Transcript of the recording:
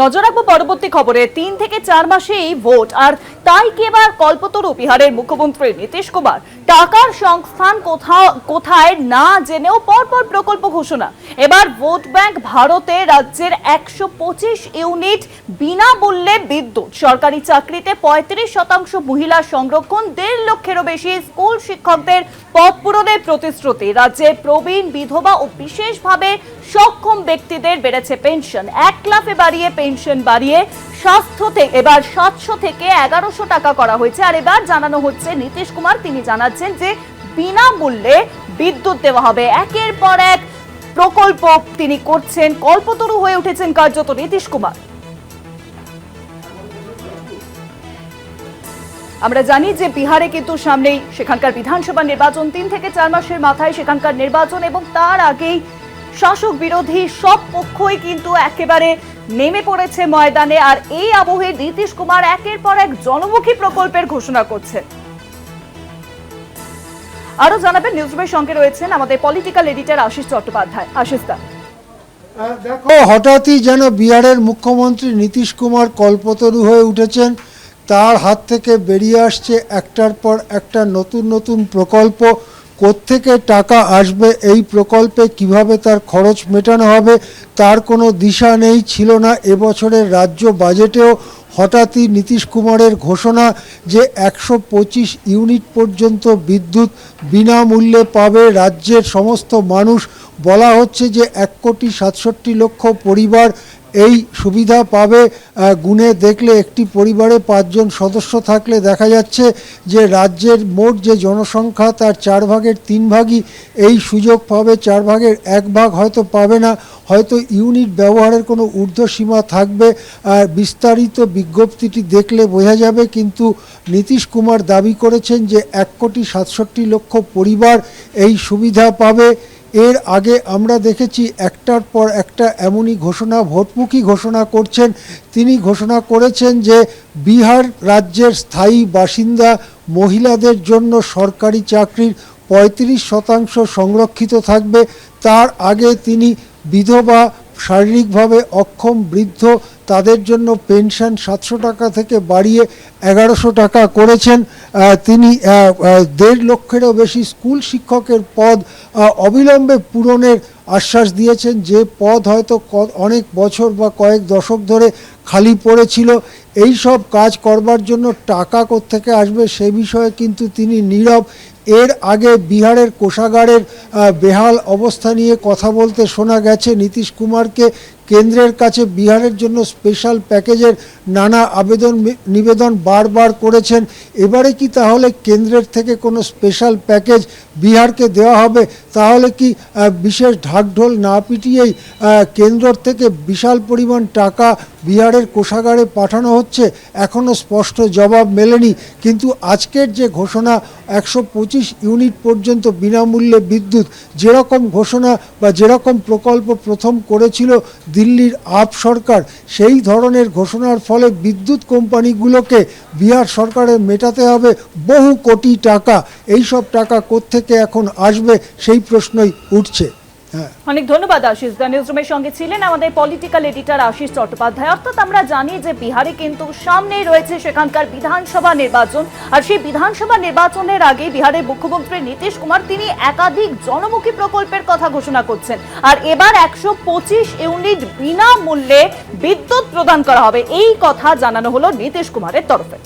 নজর রাখব পরবর্তী খবরে। তিন থেকে চার মাসেই ভোট। আর তাই কি এবার কল্পতরু বিহারের মুখ্যমন্ত্রী নীতিশ কুমার? টাকার সংস্থান কোথাও কোথায় না জেনেও পরপর প্রকল্প ঘোষণা। এবার ভোট ব্যাংক ভারতে রাজ্যের একশো পঁচিশ ইউনিট বিনামূল্যে বিদ্যুৎ। সরকারি চাকরিতে পঁয়ত্রিশ শতাংশ মহিলা সংরক্ষণ, দেড় লক্ষেরও বেশি স্কুল শিক্ষকদের পদ পূরণের প্রতিশ্রুতি। রাজ্যে প্রবীণ বিধবা ও বিশেষভাবে সক্ষম ব্যক্তিদের বেড়েছে পেনশন। এক লাফে বাড়িয়ে পেনশন বাড়িয়ে স্বাস্থ্য থেকে এবার সাতশো থেকে এগারোশো টাকা করা হয়েছে। আর এবার জানানো হচ্ছে, নীতিশ কুমার তিনি জানাচ্ছেন যে বিনামূল্যে বিদ্যুৎ দেওয়া হবে। একের পর এক প্রকল্প তিনি করছেন। কল্পতরু হয়ে উঠেছেন কার্যত নীতিশ কুমার। আমরা জানি যে বিহারে কিন্তু সামনেই সেখানকার বিধানসভা নির্বাচন, তিন থেকে চার মাসের মাথায় সেখানকার নির্বাচন এবং তার আগেই শাসক বিরোধী সব পক্ষই কিন্তু একেবারে নেমে পড়েছে ময়দানে আর এই আবহে নীতিশ কুমার একের পর এক জনমুখী প্রকল্পের ঘোষণা করছে। আরও জানাবেন নিউজরুমের সঙ্গে রয়েছেন আমাদের পলিটিক্যাল এডিটর আশিস চট্টোপাধ্যায়। আশিস দা। দেখো, হঠাৎই যেন বিহারের মুখ্যমন্ত্রী নীতিশ কুমার কল্পতরু হয়ে উঠেছেন। তার হাত থেকে বেরিয়ে আসছে একটার পর একটা নতুন নতুন প্রকল্প। কোত্থেকে টাকা আসবে, এই প্রকল্পে কীভাবে তার খরচ মেটানো হবে, তার কোনো দিশা নেই, ছিল না। এবছরের রাজ্য বাজেটেও হঠাৎই নীতিশ কুমারের ঘোষণা যে একশো পঁচিশ ইউনিট পর্যন্ত বিদ্যুৎ বিনামূল্যে পাবে রাজ্যের সমস্ত মানুষ। বলা হচ্ছে যে এক কোটি সাতষট্টি লক্ষ পরিবার এই সুবিধা পাবে গুণে দেখলে একটি পরিবারে পাঁচজন সদস্য থাকলে দেখা যাচ্ছে যে রাজ্যের মোট যে জনসংখ্যা তার চার ভাগের তিন ভাগই এই সুযোগ পাবে, চার ভাগের এক ভাগ হয়তো পাবে না। হয়তো ইউনিট ব্যবহারের কোনো ঊর্ধ্বসীমা থাকবে। আর বিস্তারিত বিজ্ঞপ্তিটি দেখলে বোঝা যাবে, কিন্তু নীতিশ কুমার দাবি করেছেন যে এক কোটি সাতষট্টি লক্ষ পরিবার এই সুবিধা পাবে। এর আগে আমরা দেখেছি একটার পর একটা এমনই ঘোষণা, ভোটমুখী ঘোষণা করছেন। তিনি ঘোষণা করেছেন যে বিহার রাজ্যের স্থায়ী বাসিন্দা মহিলাদের জন্য সরকারি চাকরির পঁয়ত্রিশ শতাংশ সংরক্ষিত থাকবে। তার আগে তিনি বিধবা শারীরিকভাবে অক্ষম, বৃদ্ধ, তাদের জন্য পেনশন সাতশো টাকা থেকে বাড়িয়ে এগারোশো টাকা করেছেন। তিনি দেড় লক্ষেরও বেশি স্কুল শিক্ষকের পদ অবিলম্বে পূরণের আশ্বাস দিয়েছেন, যে পদ হয়তো অনেক বছর বা কয়েক দশক ধরে খালি পড়েছিল। এই সব কাজ করবার জন্য টাকা কোত্থেকে আসবে সে বিষয়ে কিন্তু তিনি নীরব। এর আগে বিহারের কোষাগারের বেহাল অবস্থা নিয়ে কথা বলতে শোনা গেছে। নীতিশ কুমারকে কেন্দ্রের কাছে বিহারের জন্য স্পেশাল প্যাকেজের নানা আবেদন নিবেদন বারবার করেছেন। এবারে কি তাহলে কেন্দ্রের থেকে কোনো স্পেশাল প্যাকেজ বিহারকে দেওয়া হবে? তাহলে কি বিশেষ ঢাকঢোল না পিটিয়েই আহ, কেন্দ্র থেকে বিশাল পরিমাণ টাকা বিহারের কোষাগারে পাঠানো হচ্ছে? এখনও স্পষ্ট জবাব মেলেনি। কিন্তু আজকের যে ঘোষণা একশো পঁচিশ ইউনিট পর্যন্ত বিনামূল্যে বিদ্যুৎ যেরকম ঘোষণা বা যেরকম প্রকল্প প্রথম করেছিল দিল্লির আপ সরকার, সেই ধরনের ঘোষণার ফলে বিদ্যুৎ কোম্পানিগুলোকে বিহার সরকারের মেটাতে হবে বহু কোটি টাকা। এই সব টাকা কোত্থেকে এখন আসবে সেই প্রশ্নই উঠছে। অনেক ধন্যবাদ আশিস দা নিউজরুমের সঙ্গে ছিলেন আমাদের পলিটিক্যাল এডিটর আশিস চট্টোপাধ্যায়। অর্থাৎ আমরা জানি যে বিহারে কিন্তু সামনেই রয়েছে সেখানকার বিধানসভা নির্বাচন। আর সেই বিধানসভা নির্বাচনের আগে বিহারের মুখ্যমন্ত্রী নীতিশ কুমার তিনি একাধিক জনমুখী প্রকল্পের কথা ঘোষণা করছেন। আর এবার একশো পঁচিশ ইউনিট বিনামূল্যে বিদ্যুৎ প্রদান করা হবে। এই কথা জানানো হলো নীতিশ কুমারের তরফে।